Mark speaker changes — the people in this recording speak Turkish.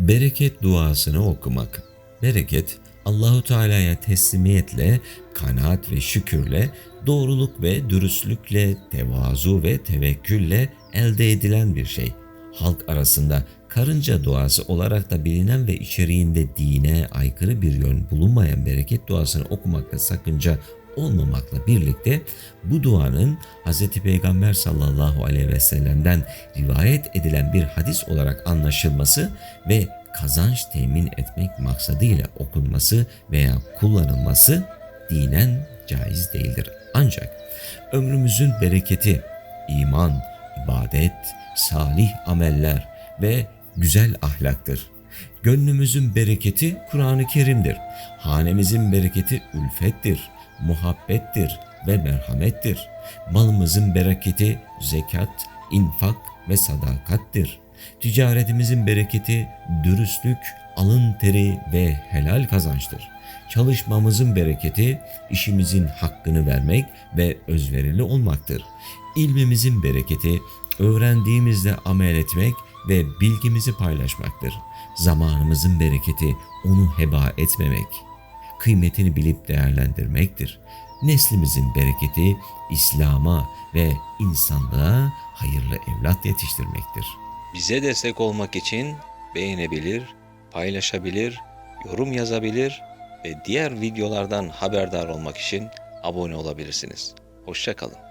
Speaker 1: Bereket duasını okumak. Bereket Allahu Teala'ya teslimiyetle, kanaat ve şükürle, doğruluk ve dürüstlükle, tevazu ve tevekkülle elde edilen bir şey. Halk arasında karınca duası olarak da bilinen ve içeriğinde dine aykırı bir yön bulunmayan bereket duasını okumakta sakınca olmamakla birlikte bu duanın Hz. Peygamber sallallahu aleyhi ve sellem'den rivayet edilen bir hadis olarak anlaşılması ve kazanç temin etmek maksadıyla okunması veya kullanılması dinen caiz değildir. Ancak ömrümüzün bereketi, iman, ibadet, salih ameller ve güzel ahlaktır. Gönlümüzün bereketi Kur'an-ı Kerim'dir. Hanemizin bereketi ülfettir, muhabbettir ve merhamettir. Malımızın bereketi zekat, infak ve sadakattir. Ticaretimizin bereketi dürüstlük, alın teri ve helal kazançtır. Çalışmamızın bereketi işimizin hakkını vermek ve özverili olmaktır. İlmimizin bereketi öğrendiğimizle amel etmek ve bilgimizi paylaşmaktır. Zamanımızın bereketi onu heba etmemek, kıymetini bilip değerlendirmektir. Neslimizin bereketi İslam'a ve insanlığa hayırlı evlat yetiştirmektir.
Speaker 2: Bize destek olmak için beğenebilir, paylaşabilir, yorum yazabilir ve diğer videolardan haberdar olmak için abone olabilirsiniz. Hoşçakalın.